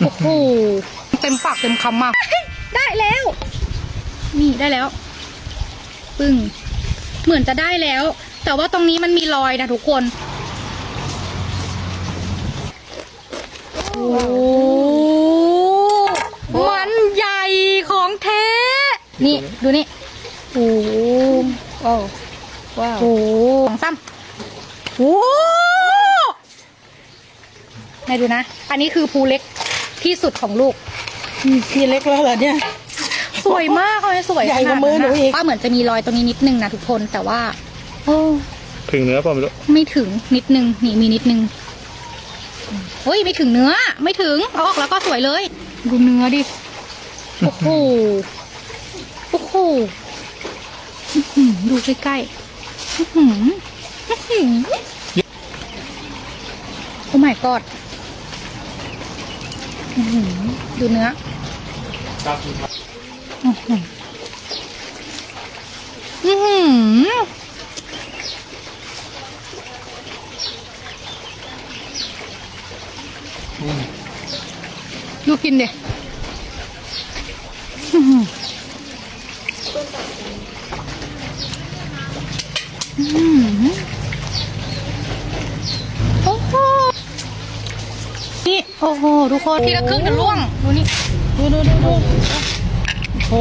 โอ้โหเต็มปากเต็มคำมาก ได้แล้ว นี่ได้แล้ว ปึ้ง เหมือนจะได้แล้ว แต่ว่าตรงนี้มันมีรอยนะทุกคน โอ้มันใหญ่ของแท้ นี่ ดูนี่ โอ้ว้าวว้าวโอ้สองซ้ำโอ้ไหนดูนะ อันนี้คือภูเล็ก ที่สุดของลูก พี่เล็กแล้วเหรอเนี่ย สวยมากเลยสวยใหญ่กว่าขนดมือหนูอีกว่าเหมือนจะมีรอยตรงนี้นิดนึงนะทุกคนแต่ว่า โอ้ถึงเนื้อเปล่าไม่รู้ไม่ถึงนิดนึงนี่มีนิดนึงโอ้ยไม่ถึงเนื้อ ไม่ถึงเอาออกแล้วก็สวยเลย ดูเนื้อดิโอ้โหโอ้โหอื้อหือดูใกล้ๆอื้อหืออื้อหือโอ้ my god อื้อหือ ดูเนื้อดูกินเด็อืมอ้โห นี่โอ้โหทุกคนทีละครึ่งจะล่วง ดูนี่ ดูดูดูดูโอ้